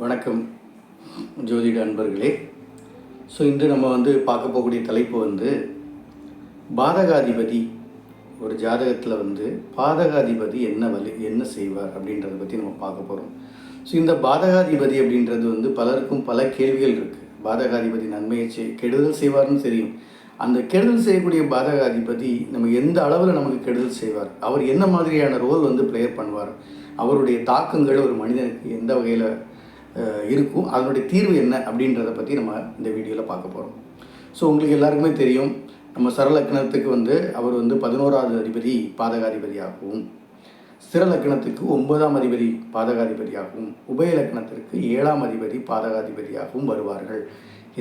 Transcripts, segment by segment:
வணக்கம் ஜோதிட அன்பர்களே. ஸோ இன்று நம்ம வந்து பார்க்க போகக்கூடிய தலைப்பு வந்து பாதகாதிபதி ஒரு ஜாதகத்தில் வந்து பாதகாதிபதி என்ன வலி என்ன செய்வார் அப்படின்றத பற்றி நம்ம பார்க்க போகிறோம் ஸோ இந்த பாதகாதிபதி அப்படின்றது வந்து பலருக்கும் பல கேள்விகள் இருக்குது பாதகாதிபதி நன்மையை செய் கெடுதல் செய்வார்னு தெரியும். அந்த கெடுதல் செய்யக்கூடிய பாதகாதிபதி நம்ம எந்த அளவில் நமக்கு கெடுதல் செய்வார்? அவர் என்ன மாதிரியான ரோல் வந்து பிளேயர் பண்ணுவார்? அவருடைய தாக்கங்கள் ஒரு மனிதனுக்கு எந்த வகையில் இருக்கும். அதனுடைய தீர்வு என்ன அப்படின்றத பற்றி நம்ம இந்த வீடியோவில் பார்க்க போகிறோம் ஸோ உங்களுக்கு எல்லாருக்குமே தெரியும் நம்ம சரலக்கணத்துக்கு வந்து அவர் வந்து பதினோராவது அதிபதி பாதகாதிபதியாகவும் சிறலக்கணத்துக்கு ஒன்பதாம் அதிபதி பாதகாதிபதியாகவும் உபயலக்கணத்திற்கு ஏழாம் அதிபதி பாதகாதிபதியாகவும் வருவார்கள்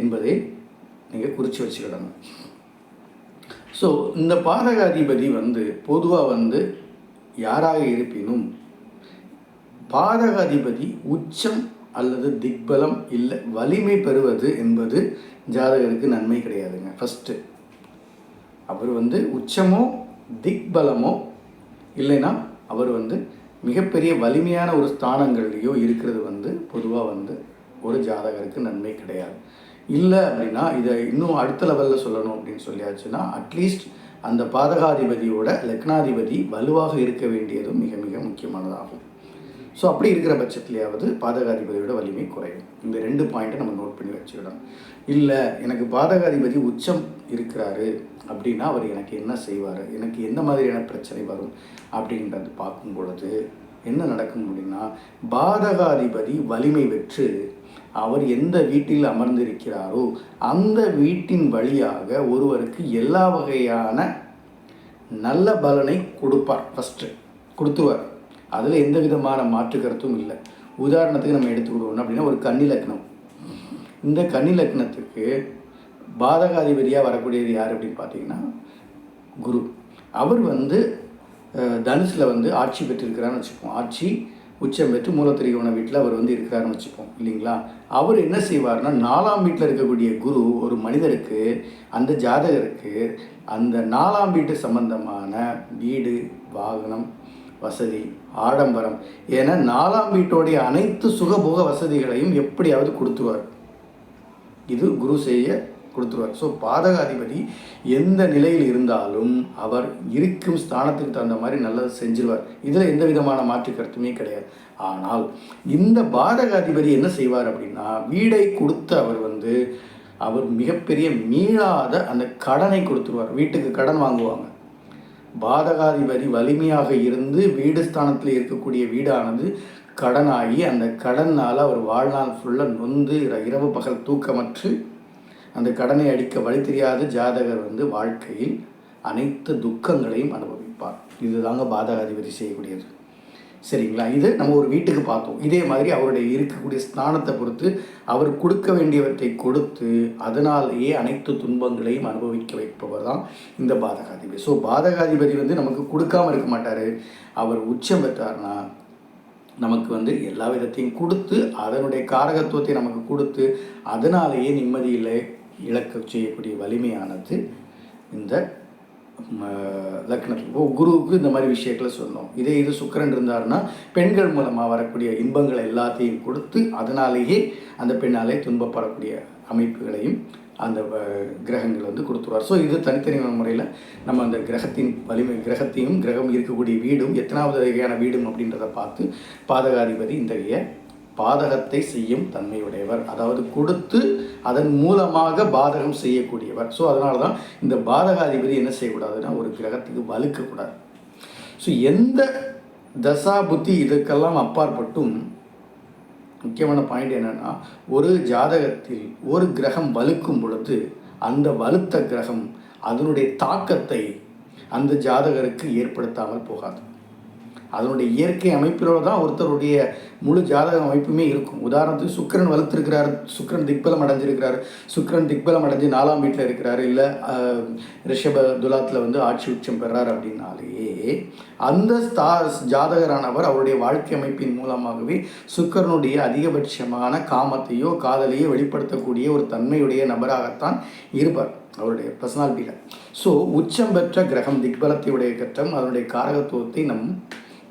என்பதை நீங்கள் குறித்து வச்சுக்கிடணும். ஸோ இந்த பாதகாதிபதி வந்து பொதுவாக வந்து யாராக இருப்பினும் பாதகாதிபதி உச்சம் அல்லது திக்பலம் இல்லை வலிமை பெறுவது என்பது ஜாதகருக்கு நன்மை கிடையாதுங்க. ஃபஸ்ட்டு அவர் வந்து உச்சமோ திக்பலமோ இல்லைன்னா அவர் வந்து மிகப்பெரிய வலிமையான ஒரு ஸ்தானங்கள்லையோ இருக்கிறது வந்து பொதுவாக வந்து ஒரு ஜாதகருக்கு நன்மை கிடையாது. இல்லை அப்படின்னா இதை இன்னும் அடுத்த லெவலில் சொல்லணும் அப்படின்னு சொல்லியாச்சுன்னா அட்லீஸ்ட் அந்த பாதகாதிபதியோட லக்னாதிபதி வலுவாக இருக்க வேண்டியதும் மிக மிக முக்கியமானதாகும். ஸோ அப்படி இருக்கிற பட்சத்துலையாவது பாதகாதிபதியோட வலிமை குறையும். இந்த ரெண்டு பாயிண்ட்டை நம்ம நோட் பண்ணி வச்சுக்கலாம் இல்லை எனக்கு பாதகாதிபதி உச்சம் இருக்கிறாரு அப்படின்னா அவர் எனக்கு என்ன செய்வார்? எனக்கு எந்த மாதிரியான பிரச்சனை வரும்? அப்படின்றது பார்க்கும் பொழுது என்ன நடக்கும் அப்படின்னா பாதகாதிபதி வலிமை பெற்று அவர் எந்த வீட்டில் அமர்ந்திருக்கிறாரோ அந்த வீட்டின் வழியாக ஒருவருக்கு எல்லா வகையான நல்ல பலனை கொடுப்பார். ஃபஸ்ட்டு கொடுத்துருவார். அதில் எந்த விதமான மாற்று கருத்தும் இல்லை. உதாரணத்துக்கு நம்ம எடுத்துக்கிடுவோம் அப்படின்னா ஒரு கன்னி லக்னம். இந்த கன்னி லக்னத்துக்கு பாதகாதிபதியாக வரக்கூடியது யார் அப்படின்னு பார்த்தீங்கன்னா குரு. அவர் வந்து தனுசில் வந்து ஆட்சி பெற்றிருக்கிறான்னு வச்சுப்போம். ஆட்சி உச்சம் பெற்று மூலத்திரிகோண வீட்டில் அவர் வந்து இருக்கிறாருன்னு வச்சுப்போம். இல்லைங்களா? அவர் என்ன செய்வார்னா நாலாம் வீட்டில் இருக்கக்கூடிய குரு ஒரு மனிதருக்கு அந்த ஜாதகருக்கு அந்த நாலாம் வீட்டு சம்பந்தமான வீடு வாகனம் வசதி ஆடம்பரம் என நாலாம் வீட்டோடைய அனைத்து சுகபோக வசதிகளையும் எப்படியாவது கொடுத்துருவார். இது குரு செய்ய கொடுத்துருவார். ஸோ பாதகாதிபதி எந்த நிலையில் இருந்தாலும் அவர் இருக்கும் ஸ்தானத்துக்கு தகுந்த மாதிரி நல்லது செஞ்சிருவார். இதில் எந்த விதமான மாற்று கருத்துமே கிடையாது. ஆனால் இந்த பாதகாதிபதி என்ன செய்வார் அப்படின்னா வீடை கொடுத்த அவர் வந்து அவர் மிகப்பெரிய மீளாத அந்த கடனை கொடுத்துருவார். வீட்டுக்கு கடன் வாங்குவாங்க. பாதகாதிபதி வலிமையாக இருந்து வீடு ஸ்தானத்தில் இருக்கக்கூடிய வீடானது கடனாகி அந்த கடனால் அவர் வாழ்நாள் ஃபுல்லாக நொந்து இரவு பகல் தூக்கமற்று அந்த கடனை அடிக்க வழி தெரியாத ஜாதகர் வந்து வாழ்க்கையில் அனைத்து துக்கங்களையும் அனுபவிப்பார். இதுதாங்க பாதகாதிபதி செய்யக்கூடியது. சரிங்களா? இது நம்ம ஒரு வீட்டுக்கு பார்த்தோம். இதே மாதிரி அவருடைய இருக்கக்கூடிய ஸ்தானத்தை பொறுத்து அவர் கொடுக்க வேண்டியவற்றை கொடுத்து அதனாலேயே அனைத்து துன்பங்களையும் அனுபவிக்க வைப்பவர் தான் இந்த பாதகாதிபதி. ஸோ பாதகாதிபதி வந்து நமக்கு கொடுக்காம இருக்க மாட்டார். அவர் உச்சம் பெற்றார்னா நமக்கு வந்து எல்லா விதத்தையும் கொடுத்து அதனுடைய காரகத்துவத்தை நமக்கு கொடுத்து அதனாலேயே நிம்மதியில் இழக்க செய்யக்கூடிய வலிமையானது இந்த லக்னத்தில் குருவுக்கு இந்த மாதிரி விஷயங்களை சொன்னோம் இதே இது சுக்கரன் இருந்தாருன்னா பெண்கள் மூலமாக வரக்கூடிய இன்பங்களை எல்லாத்தையும் கொடுத்து அதனாலேயே அந்த பெண்ணாலே துன்பப்படக்கூடிய அமைப்புகளையும் அந்த கிரகங்கள் வந்து கொடுத்துருவார். ஸோ இது தனித்தனியான முறையில் நம்ம அந்த கிரகத்தின் வலிமை கிரகத்தையும் கிரகம் இருக்கக்கூடிய வீடும் எத்தனாவது வகையான வீடும் அப்படின்றத பார்த்து பாதகாதிபதி இந்த பாதகத்தை செய்யும் தன்மையுடையவர். அதாவது கொடுத்து அதன் மூலமாக பாதகம் செய்யக்கூடியவர். ஸோ அதனால தான் இந்த பாதகாதிபதி என்ன செய்யக்கூடாதுன்னா ஒரு கிரகத்துக்கு வலுக்கக்கூடாது. ஸோ எந்த தசா புத்தி இதுக்கெல்லாம் அப்பாற்பட்டும் முக்கியமான பாயிண்ட் என்னென்னா ஒரு ஜாதகத்தில் ஒரு கிரகம் வலுக்கும் பொழுது அந்த வலுத்த கிரகம் அதனுடைய தாக்கத்தை அந்த ஜாதகருக்கு ஏற்படுத்தாமல் போகாது. அதனுடைய இயற்கை அமைப்பிலோ தான் ஒருத்தருடைய முழு ஜாதக அமைப்புமே இருக்கும். உதாரணத்துக்கு சுக்கரன் வலுத்திருக்கிறார் சுக்கரன் திக்பலம் அடைஞ்சிருக்கிறார் சுக்கரன் திக்பலம் அடைஞ்சு நாலாம் வீட்டில் இருக்கிறார் இல்லை ரிஷப துலாத்தில் வந்து ஆட்சி உச்சம் பெறார் அப்படின்னாலே அந்த ஸ்தா ஜாதகரானவர் அவருடைய வாழ்க்கை அமைப்பின் மூலமாகவே சுக்கரனுடைய அதிகபட்சமான காமத்தையோ காதலையோ வெளிப்படுத்தக்கூடிய ஒரு தன்மையுடைய நபராகத்தான் இருப்பார் அவருடைய பர்சனாலிட்டியில் ஸோ உச்சம் பெற்ற கிரகம் திக்பலத்தையுடைய கட்டம் அதனுடைய காரகத்துவத்தை நம்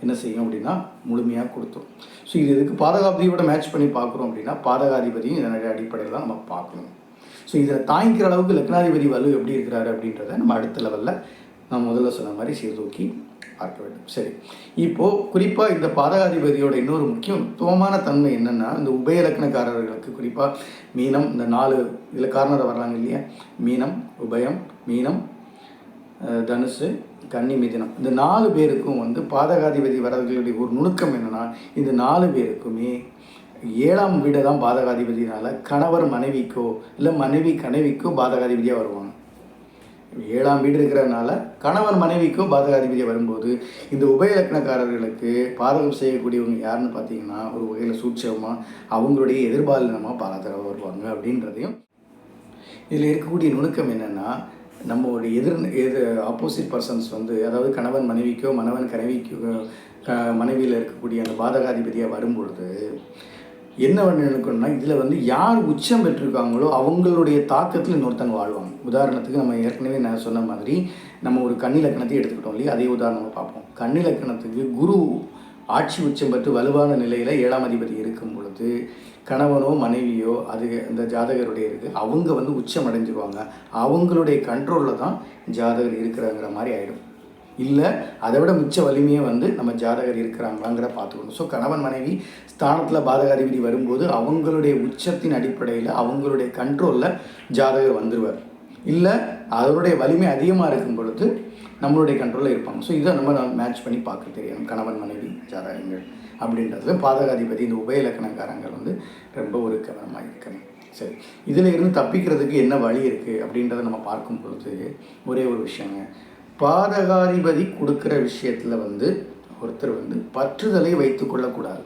என்ன செய்யும் அப்படின்னா முழுமையாக கொடுத்தோம். ஸோ இது இதுக்கு பாதகாதிபதியோட மேட்ச் பண்ணி பார்க்குறோம் அப்படின்னா பாதகாதிபதியும் இதனுடைய அடிப்படையில் தான் நம்ம பார்க்கணும். ஸோ இதில் தாங்கிக்கிற அளவுக்கு லக்னாதிபதி வலு எப்படி இருக்கிறாரு அப்படின்றத நம்ம அடுத்த லெவலில் நான் முதல்ல சொன்ன மாதிரி சீர்தூக்கி பார்க்க வேண்டும். சரி. இப்போது குறிப்பாக இந்த பாதகாதிபதியோட இன்னொரு முக்கியத்துவமான தன்மை என்னென்னா இந்த உபய இலக்கணக்காரர்களுக்கு குறிப்பாக மீனம் இந்த நாலு இதில் காரணம் வர்றாங்க இல்லையா? மீனம் உபயம் மீனம் தனுசு கன்னி மிதினம். இந்த நாலு பேருக்கும் வந்து பாதகாதிபதி வரவர்களுடைய ஒரு நுணுக்கம் என்னென்னா இந்த நாலு பேருக்குமே ஏழாம் வீடை தான் பாதகாதிபதினால கணவர் மனைவிக்கோ இல்லை மனைவி கனவிக்கோ பாதகாதிபதியாக வருவாங்க. ஏழாம் வீடு இருக்கிறதுனால கணவன் மனைவிக்கும் பாதகாதிபதியாக வரும்போது இந்த உபயலக்கணக்காரர்களுக்கு பாதகம் செய்யக்கூடியவங்க யாருன்னு பார்த்தீங்கன்னா ஒரு வகையில் சூட்சமாக அவங்களுடைய எதிர்பாலினமாக பாதகம் வருவாங்க அப்படின்றதையும் இதில் இருக்கக்கூடிய நுணுக்கம் என்னென்னா நம்மளுடைய எதிர் எதிர் ஆப்போசிட் பர்சன்ஸ் வந்து அதாவது கணவன் மனைவிக்கோ மணவன் கனவிக்கோ க மனைவியில் இருக்கக்கூடிய அந்த பாதகாதிபதியாக வரும்பொழுது என்ன நினைக்கணும்னா இதில் வந்து யார் உச்சம் பெற்றிருக்காங்களோ அவங்களுடைய தாக்கத்தில் இன்னொருத்தங்க வாழ்வாங்க. உதாரணத்துக்கு நம்ம ஏற்கனவே நான் சொன்ன மாதிரி நம்ம ஒரு கண்ணிலக்கணத்தை எடுத்துக்கிட்டோம் இல்லையா? அதே உதாரணமாக பார்ப்போம். கண்ணிலக்கணத்துக்கு குரு ஆட்சி உச்சம் பெற்று வலுவான நிலையில் ஏழாம் அதிபதி இருக்கும் பொழுது கணவனோ மனைவியோ அது அந்த ஜாதகருடைய இருக்குது அவங்க வந்து உச்சம் அடைஞ்சிருவாங்க அவங்களுடைய கண்ட்ரோலில் தான் ஜாதகர் இருக்கிறாங்கிற மாதிரி ஆகிடும் இல்லை அதை விட மிச்ச வலிமையை வந்து நம்ம ஜாதகர் இருக்கிறாங்களாங்கிற பார்த்துக்கணும். ஸோ கணவன் மனைவி ஸ்தானத்தில் பாதகாதிபதி வரும்போது அவங்களுடைய உச்சத்தின் அடிப்படையில் அவங்களுடைய கண்ட்ரோலில் ஜாதகர் வந்துடுவார் இல்லை அதனுடைய வலிமை அதிகமாக இருக்கும் பொழுது நம்மளுடைய கண்ட்ரோலில் இருப்பாங்க. ஸோ இதை நம்ம மேட்ச் பண்ணி பார்க்க தெரியணும் கணவன் மனைவி ஜாதகங்கள் அப்படின்றதுல பாதகாதிபதி இந்த உபயலக்கணக்காரங்கள் வந்து ரொம்ப ஒரு கவனமாக இருக்கணும். சரி. இதில் இருந்து தப்பிக்கிறதுக்கு என்ன வழி இருக்குது அப்படின்றத நம்ம பார்க்கும் பொழுது ஒரே ஒரு விஷயங்க. பாதகாதிபதி கொடுக்குற விஷயத்தில் வந்து ஒருத்தர் வந்து பற்றுதலை வைத்து கொள்ளக்கூடாது.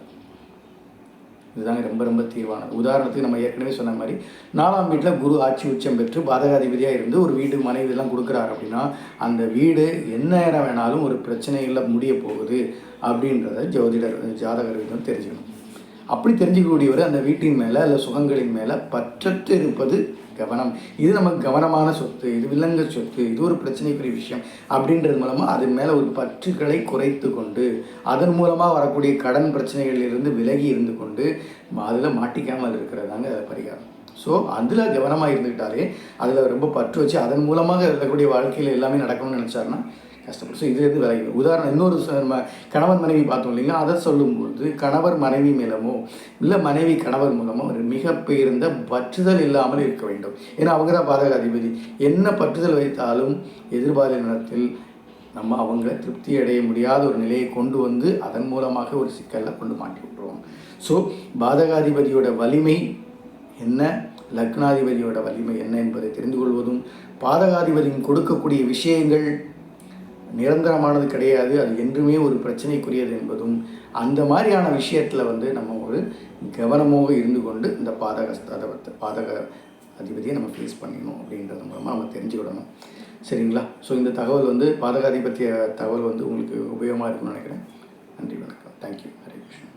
இதுதாங்க ரொம்ப ரொம்ப தீர்வானது. உதாரணத்துக்கு நம்ம ஏற்கனவே சொன்ன மாதிரி நாலாம் வீட்டில் குரு ஆட்சி உச்சம் பெற்று பாதகாதிபதியாக இருந்து ஒரு வீடு மனைவி இதெல்லாம் கொடுக்குறாரு அப்படின்னா அந்த வீடு என்ன நேரம் வேணாலும் ஒரு பிரச்சனையில் முடிய போகுது அப்படின்றத ஜோதிடர் ஜாதகர்கள் தெரிஞ்சுக்கணும். அப்படி தெரிஞ்சுக்கக்கூடியவர் அந்த வீட்டின் மேலே அல்ல சுகங்களின் மேலே பற்றற்று இருப்பது கவனம். இது நமக்கு கவனமான சொத்து இது விலங்கு சொத்து இது ஒரு பிரச்சனைக்குரிய விஷயம் அப்படின்றது மூலமாக அதன் மேலே ஒரு பற்றுகளை குறைத்து கொண்டு அதன் மூலமாக வரக்கூடிய கடன் பிரச்சனைகளிலிருந்து விலகி இருந்து கொண்டு அதில் மாட்டிக்காமல் இருக்கிறதாங்க அதை பரிகாரம். ஸோ அதில் கவனமாக இருந்துக்கிட்டாலே அதில் ரொம்ப பற்று வச்சு அதன் மூலமாக இருக்கக்கூடிய வாழ்க்கையில் எல்லாமே நடக்கணும்னு நினச்சாருன்னா கஷ்டப்படும் ஸோ இது இது விலகி உதாரணம் இன்னொரு ச- கணவன் மனைவி பார்த்தோம் இல்லைங்களா? அதை சொல்லும்போது கணவர் மனைவி மேலமோ இல்லை மனைவி கணவர் மூலமோ ஒரு மிக பெயர்ந்த பற்றுதல் இல்லாமல் இருக்க வேண்டும். ஏன்னா அவங்க தான் பாதக அதிபதி என்ன பற்றுதல் வைத்தாலும் எதிர்பாலினத்தில் நம்ம அவங்க திருப்தி அடைய முடியாத ஒரு நிலையை கொண்டு வந்து அதன் மூலமாக ஒரு சிக்கலில் கொண்டு மாட்டி விட்டுருவோம். ஸோ பாதகாதிபதியோட வலிமை என்ன? லக்னாதிபதியோட வலிமை என்ன என்பதை தெரிந்து கொள்வதும் பாதகாதிபதியின் கொடுக்கக்கூடிய விஷயங்கள் நிரந்தரமானது கிடையாது. அது என்றுமே ஒரு பிரச்சனைக்குரியது என்பதும் அந்த மாதிரியான விஷயத்தில் வந்து நம்ம ஒரு கவனமாக இருந்து கொண்டு இந்த பாதக பாதக அதிபதியை நம்ம ஃபேஸ் பண்ணிக்கணும் அப்படின்றது மூலமாக நம்ம தெரிஞ்சுக்கிடணும். சரிங்களா? ஸோ இந்த தகவல் வந்து பாதகாதிபத்திய தகவல் வந்து உங்களுக்கு உபயோகமாக இருக்கும்னு நினைக்கிறேன். நன்றி வணக்கம். தேங்க்யூ ஹரே கிருஷ்ணன்